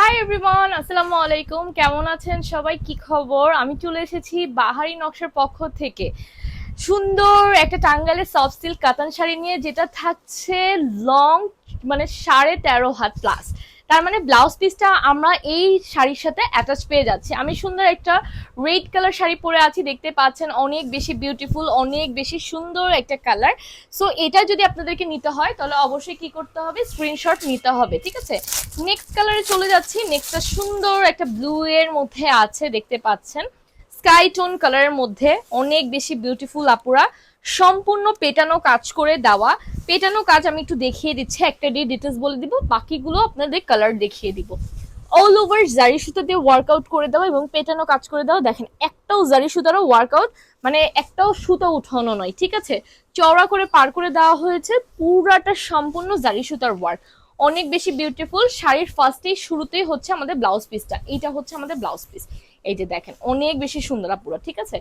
Hi everyone আসসালামু আলাইকুম কেমন আছেন সবাই? কি খবর? আমি চলে এসেছি বাহারি নকশার পক্ষ থেকে। সুন্দর একটা টাঙ্গালের সফট সিল্ক কাতান শাড়ি নিয়ে, যেটা থাকছে লং মানে সাড়ে তেরো হাত প্লাস তার মানে ব্লাউজ পিসটা আমরা এই শাড়ির সাথে অ্যাটাচ পেয়ে যাচ্ছি। আমি সুন্দর একটা রেড কালার শাড়ি পরে আছি, দেখতে পাচ্ছেন অনেক বেশি বিউটিফুল অনেক বেশি সুন্দর একটা কালার সো এটা যদি আপনাদেরকে নিতে হয়, তাহলে অবশ্যই কি করতে হবে? স্ক্রিনশট নিতে হবে, ঠিক আছে? নেক্সট কালারে চলে যাচ্ছি। নেক্সটটা সুন্দর একটা ব্লু এর মধ্যে আছে, দেখতে পাচ্ছেন। স্কাই টোন কালারের মধ্যে অনেক বেশি বিউটিফুল আপুরা সম্পূর্ণ পেটানো কাজ করে দেওয়া। পেটানো কাজ আমি একটু দেখিয়ে দিচ্ছি, একটা দিয়ে ডিটেলস বলে দিব, বাকিগুলো আপনাদের কালার দেখিয়ে দিব। অল ওভার জারি সুতো দিয়ে ওয়ার্কআউট করে দেওয়া এবং পেটানো কাজ করে দেওয়া। দেখেন, একটাও জারি সুতারও ওয়ার্কআউট মানে একটাও সুতো উঠানো নয়, ঠিক আছে? চওড়া করে পার করে দেওয়া হয়েছে, পুরাটা সম্পূর্ণ জারি সুতার ওয়ার্ক অনেক বেশি বিউটিফুল শাড়ির ফার্স্টেই শুরুতেই হচ্ছে আমাদের ব্লাউজ পিসটা এইটা হচ্ছে আমাদের ব্লাউজ পিস এই যে দেখেন, অনেক বেশি সুন্দর পুরো ঠিক আছে?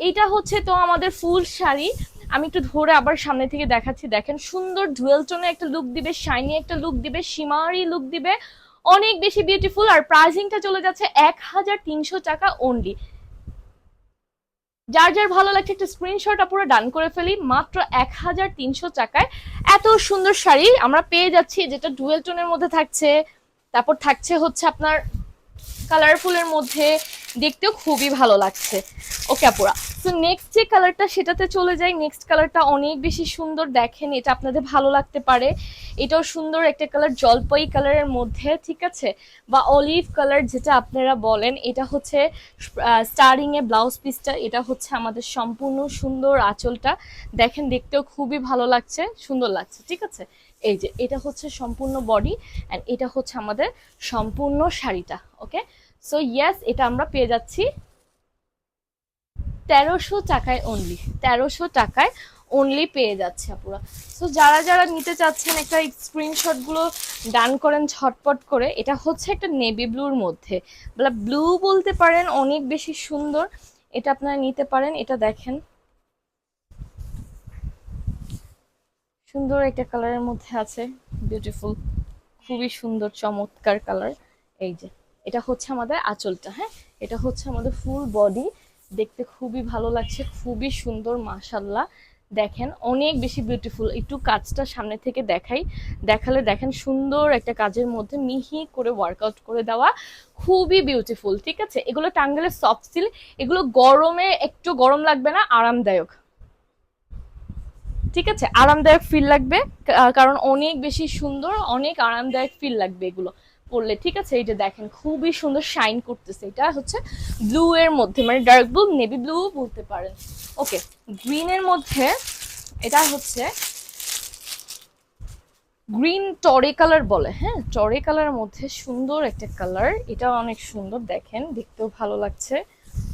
এইটা হচ্ছে তো আমাদের ফুল শাড়ি। আমি একটু ধরে আবার সামনে থেকে দেখাচ্ছি, দেখেন সুন্দর ডুয়েল টোনে একটা লুক দিবে শাইনি একটা লুক দিবে সীমারি লুক দিবে। অনেক বেশি বিউটিফুল আর প্রাইসিংটা চলে যাচ্ছে এক হাজার তিনশো টাকা অনলি যার যার ভালো লাগছে একটা স্ক্রিনশট পুরো ডান করে ফেলি, মাত্র এক হাজার তিনশো টাকায়। এত সুন্দর শাড়ি আমরা পেয়ে যাচ্ছি, যেটা ডুয়েল টোনের মধ্যে থাকছে। তারপর থাকছে হচ্ছে আপনার কালারফুলের মধ্যে। দেখতেও খুবই ভালো লাগছে। ওকে আপুরা। তো নেক্সট যে কালারটা সেটাতে চলে যাই। নেক্সট কালারটা অনেক বেশি সুন্দর দেখেন। এটা আপনাদের ভালো লাগতে পারে। এটাও সুন্দর একটা কালার জলপাই কালারের মধ্যে, ঠিক আছে? বা অলিভ কালার যেটা আপনারা বলেন, এটা হচ্ছে স্টারিং এ ব্লাউজ পিসটা এটা হচ্ছে আমাদের সম্পূর্ণ সুন্দর আঁচলটা। দেখেন, দেখতেও খুবই ভালো লাগছে, সুন্দর লাগছে, ঠিক আছে? এই যে, এটা হচ্ছে সম্পূর্ণ বডি অ্যান্ড এটা হচ্ছে আমাদের সম্পূর্ণ শাড়িটা ওকে সো ইয়েস এটা আমরা পেয়ে যাচ্ছি তেরোশো টাকায় অনলি তেরোশো টাকায় অনলি পেয়ে যাচ্ছে আপুরা। সো যারা যারা নিতে চাচ্ছেন একটা স্ক্রিনশটগুলো ডান করেন ছটপট করে, এটা হচ্ছে একটা নেভি ব্লুর মধ্যে। বলে ব্লু বলতে পারেন অনেক বেশি সুন্দর, এটা আপনারা নিতে পারেন, এটা দেখেন। সুন্দর একটা কালারের মধ্যে আছে বিউটিফুল খুবই সুন্দর, চমৎকার কালার এই যে। এটা হচ্ছে আমাদের আঁচলটা হ্যাঁ? এটা হচ্ছে আমাদের ফুল বডি দেখতে খুবই ভালো লাগছে, খুবই সুন্দর মাশাল্লাহ দেখেন, অনেক বেশি বিউটিফুল একটু কাজটা সামনে থেকে দেখাই। দেখালে দেখেন সুন্দর একটা কাজের মধ্যে মিহি করে ওয়ার্কআউট করে দেওয়া। খুবই বিউটিফুল ঠিক আছে? এগুলো টাঙ্গেলের সফট সিল এগুলো গরমে একটু গরম লাগবে না, আরামদায়ক। ঠিক আছে? আরামদায়ক ফিল লাগবে কারণ অনেক বেশি সুন্দর, অনেক আরামদায়ক ফিল লাগবে এগুলো। পরলে, ঠিক আছে? এই যে দেখেন, খুবই সুন্দর শাইন করতেছে এটা। হচ্ছে ব্লু এর মধ্যে মানে ডার্ক ব্লু নেভি ব্লু বলতে পারেন। ওকে গ্রিন এর মধ্যে এটা হচ্ছে গ্রিন টরে কালার বলে হ্যাঁ? টরে কালারের মধ্যে সুন্দর একটা কালার এটা অনেক সুন্দর, দেখেন, দেখতেও ভালো লাগছে।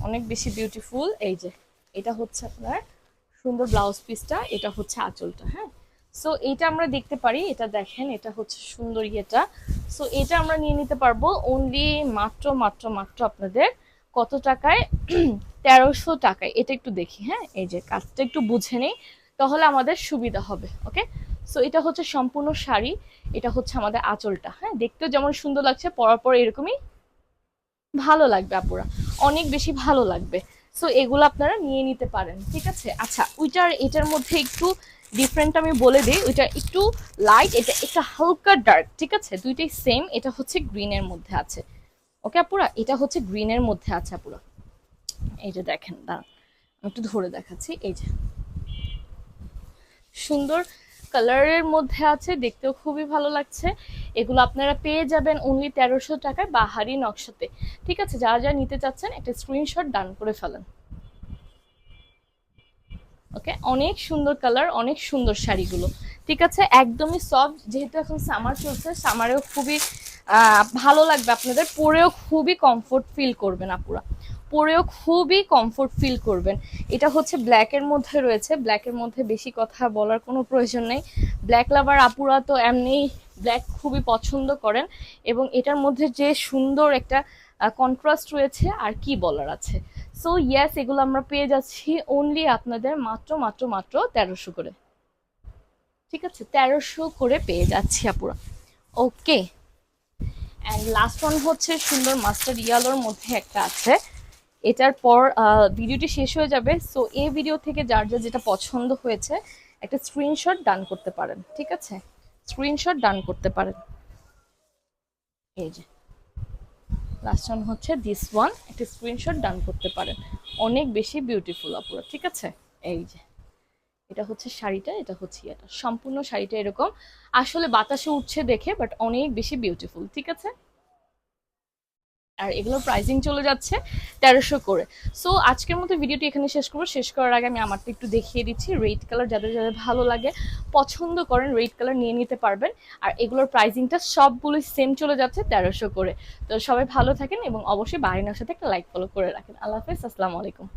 অনেক বেশি বিউটিফুল এই যে, এটা হচ্ছে আপনার সুন্দর ব্লাউজ পিসটা এটা হচ্ছে আঁচলটা হ্যাঁ? সো এটা আমরা দেখতে পারি, এটা দেখেন, এটা হচ্ছে সুন্দর ইয়েটা সো এটা আমরা নিয়ে নিতে পারব অনলি মাত্র মাত্র মাত্র আপনাদের কত টাকায়? তেরোশো টাকায়। এটা একটু দেখি হ্যাঁ? এই যে কাজটা একটু বুঝে নেই, তাহলে আমাদের সুবিধা হবে, ওকে? সো এটা হচ্ছে সম্পূর্ণ শাড়ি, এটা হচ্ছে আমাদের আঁচলটা হ্যাঁ? দেখতেও যেমন সুন্দর লাগছে, পরার পর এরকমই ভালো লাগবে আপুরা, অনেক বেশি ভালো লাগবে। সো এগুলো আপনারা নিয়ে নিতে পারেন, ঠিক আছে? আচ্ছা ওইটার, এটার মধ্যে একটু ডিফারেন্ট আমি বলে দিই, ওইটা একটু লাইট এটা একটা হালকা ডার্ক ঠিক আছে? দুইটাই সেম এটা হচ্ছে গ্রিনের মধ্যে আছে। ওকে আপুরা? এটা হচ্ছে গ্রিনের মধ্যে আছে, আপুরা। এই যে দেখেন, দাঁড়ান একটু ধরে দেখাচ্ছি, এই যে। সুন্দর কালারের মধ্যে আছে, দেখতেও খুবই ভালো লাগছে। এগুলো আপনারা পেয়ে যাবেন অনলি তেরোশো টাকায় বাহারি নকশাতে। ঠিক আছে? যারা যা নিতে চাচ্ছেন, একটা স্ক্রিনশট ডান করে ফেলেন। ওকে অনেক সুন্দর কালার অনেক সুন্দর শাড়িগুলো। ঠিক আছে? একদমই সফট যেহেতু এখন সামার চলছে সামারেও খুবই ভালো লাগবে আপনাদের। পরেও খুবই কমফোর্ট ফিল করবেন আপুরা। পরেও খুবই কমফোর্ট ফিল করবেন। এটা হচ্ছে ব্ল্যাকের মধ্যে রয়েছে। ব্ল্যাকের মধ্যে বেশি কথা বলার কোনো প্রয়োজন নেই। ব্ল্যাক লাভার আপুরা তো এমনি ব্ল্যাক খুবই পছন্দ করেন এবং এটার মধ্যে যে সুন্দর একটা কন্ট্রাস্ট রয়েছে আর কি বলার আছে? সো ইয়েস এগুলো আমরা পেয়ে যাচ্ছি অনলি আপনাদের মাত্র মাত্র মাত্র তেরোশো করে। ঠিক আছে? তেরোশো করে পেয়ে যাচ্ছি আপুরা। ওকে অ্যান্ড লাস্ট ওয়ান হচ্ছে সুন্দর মাস্টার ইয়ালোর মধ্যে একটা আছে। এটার পর ভিডিওটি শেষ হয়ে যাবে। সো এই ভিডিও থেকে যার যার যেটা পছন্দ হয়েছে, একটা স্ক্রিনশট ডান করতে পারেন। ঠিক আছে? স্ক্রিনশট ডান করতে পারেন। এই যে। লাস্ট ওয়ান হচ্ছে দিস ওয়ান একটা স্ক্রিনশট ডান করতে পারেন। অনেক বেশি বিউটিফুল আপুরা ঠিক আছে? এই যে, এটা হচ্ছে শাড়িটা, এটা হচ্ছে এটা সম্পূর্ণ শাড়িটা এরকম। আসলে বাতাসে উঠছে দেখে বাট অনেক বেশি বিউটিফুল ঠিক আছে? আর এগুলোর প্রাইসিং চলে যাচ্ছে তেরোশো করে। সো আজকের মতো ভিডিওটি এখানে শেষ করব। শেষ করার আগে আমি আমারটা একটু দেখিয়ে দিচ্ছি। রেড কালার যাদের যাদের ভালো লাগে, পছন্দ করেন রেড কালার নিয়ে নিতে পারবেন। আর এগুলোর প্রাইসিংটা সবগুলোই সেম চলে যাচ্ছে তেরোশো করে। তো সবাই ভালো থাকেন এবং অবশ্যই বাড়িনার সাথে একটা লাইক ফলো করে রাখেন। আল্লাহ হাফেজ, আসসালামু আলাইকুম।